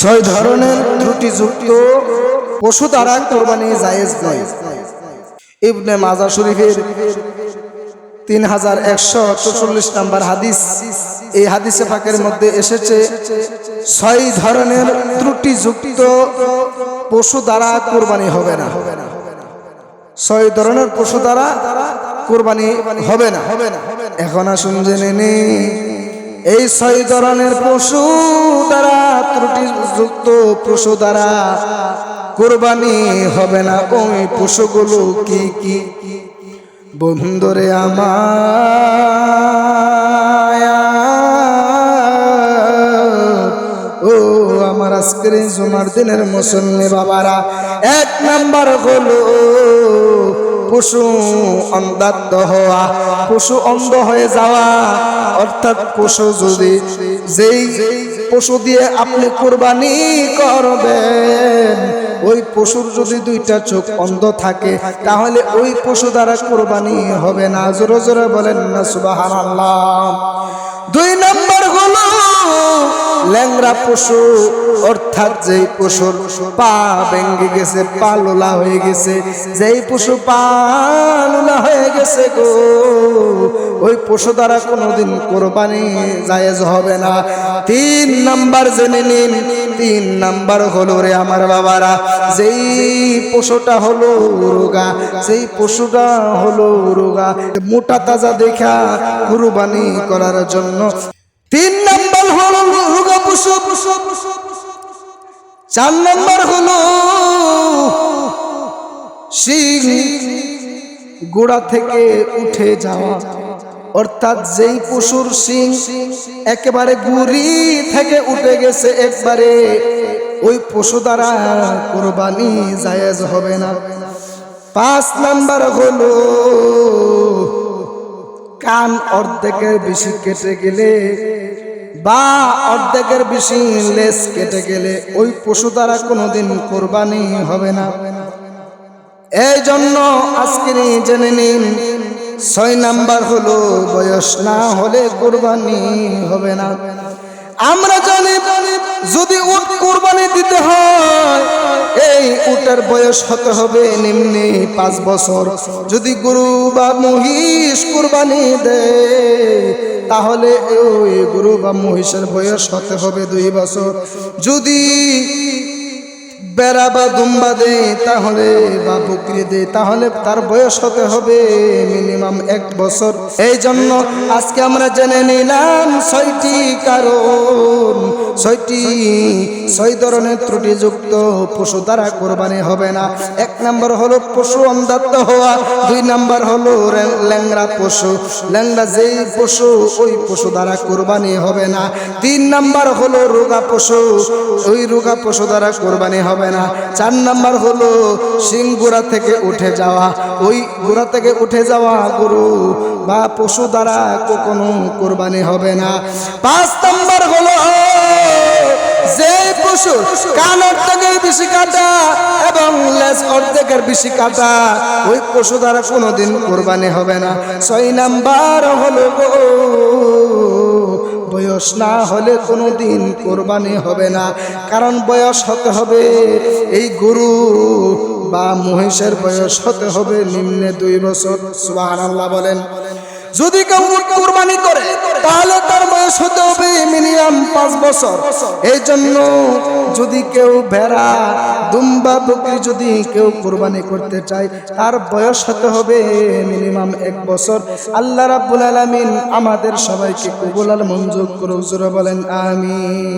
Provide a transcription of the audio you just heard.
ছয় ধরনের ত্রুটিযুক্ত পশু দ্বারা কোরবানি জায়েজ নয়। ইবনে মাজা শরীফের তিন হাজার একশো চৌচল্লিশ নাম্বার হাদিস, এই হাদিসে ফাঁকের মধ্যে এসেছে, ছয় ধরনের ত্রুটিযুক্ত পশু দ্বারা কোরবানি হবে না। ছয় ধরনের পশু দ্বারা কোরবানি হবে না। এখন আসুন জেনে নি এই ছয় ধরনের পশু দ্বারা ত্রুটিযুক্ত পশু দ্বারা কোরবানি হবে না। ওই পশুগুলো কি কি? বন্ধুরে আমার ও আমার আজকের জুমার দিনের মুসল্লি বাবারা, এক নাম্বার হলো পশু অন্ধাত্ম হওয়া, পশু অন্ধ হয়ে যাওয়া, অর্থাৎ পশু যদি যেই পশু দিয়ে আপনি কোরবানি করবেন, ওই পশুর যদি দুইটা চোখ অন্ধ থাকে, তাহলে ওই পশু দ্বারা কোরবানি হবে না। জোরে জোরে বলেন না সুবাহান দুই নম্বর ল্যাংরা পশু, অর্থাৎ যেই পশুর পা ভেঙে গেছে, পা লোলা হয়ে গেছে, যেই পশু পা লোলা হয়ে গেছে গো, ওই পশু দ্বারা কোনোদিন কোরবানি জায়েজ হবে না। তিন নাম্বার জেনে নিন, তিন নাম্বার হলো রে আমার বাবারা, যেই পশুটা হলো রোগা সেই পশুটা হলো রোগা, মোটা তাজা দেখা কুরবানি করার জন্য। তিন নম্বর চার নম্বর হলো গোড়া থেকে উঠে যাওয়া। অর্থাৎ যেই পশুর সিং একেবারে গুড়ি থেকে উঠে গেছে, একবারে ওই পশু দ্বারা কোরবানি জায়েজ হবে না। পাঁচ নাম্বার হলো কান অর্ধেকের বেশি কেটে গেলে বা অর্ধেকের বেশি লেস কেটে গেলে ওই পশু দ্বারা কোনোদিন কোরবানি হবে না। এই জন্য আজকে জেনে নিন, ছয় নাম্বার হলো বয়স না হলে কোরবানি হবে না। আমরা জানি, যদি উট কোরবানি দিতে হয় এই বয়স হতে হবে নিম্নে পাঁচ বছর। যদি গুরু বা মহিষ কুরবানি দেয়, তাহলে ওই গুরু বা মহিষের বয়স হতে হবে দুই বছর। যদি বেড়া বা দুম্বা দে তাহলে বা বকরি দে তাহলে তার বয়স হতে হবে মিনিমাম এক বছর। এই জন্য আজকে আমরা জেনে নিলাম ছয়টি কারণ। ছয়টি, ছয় ধরনের ত্রুটিযুক্ত পশু দ্বারা কোরবানি হবে না। এক নম্বর হলো পশু অন্ধাত্ম হওয়া, দুই নম্বর হলো রে- ল্যাংড়া পশু। ল্যাংড়া যেই পশু, ওই পশু দ্বারা কোরবানি হবে না। তিন নাম্বার হলো রোগা পশু। ওই রোগা পশু দ্বারা কোরবানি হবে না। চার নাম্বার হলো সিং গোড়া থেকে উঠে যাওয়া। ওই গোড়া থেকে উঠে যাওয়া গরু বা পশু দ্বারা কখনো কোরবানি হবে না। পাঁচ নাম্বার হলো যে পশু কান অর্ধেকের বেশি কাটা এবং লেজ অর্ধেকের বেশি কাটা, ওই পশু দ্বারা কোনোদিন কোরবানি হবে না। ছয় নাম্বার হলো গো বয়স না হলে কোনো দিন কোরবানি হবে না। কারণ বয়স হতে হবে এই গরু বা মহিষের বয়স হতে হবে নিম্নে দুই বছর। সুবাহ বলেন। যদি কেউ কোরবানি করে, তাহলে তার বয়স হতে হবে মিনিমাম পাঁচ বছর। এই জন্য যদি কেউ ভেড়া, দুম্বা বকরি যদি কেউ কুরবানি করতে চায়, তার বয়স হতে হবে মিনিমাম এক বছর। আল্লাহ রাব্বুল আলামিন আমাদের সবাইকে কবুল আর মঞ্জুর করে বলেন, আমিন।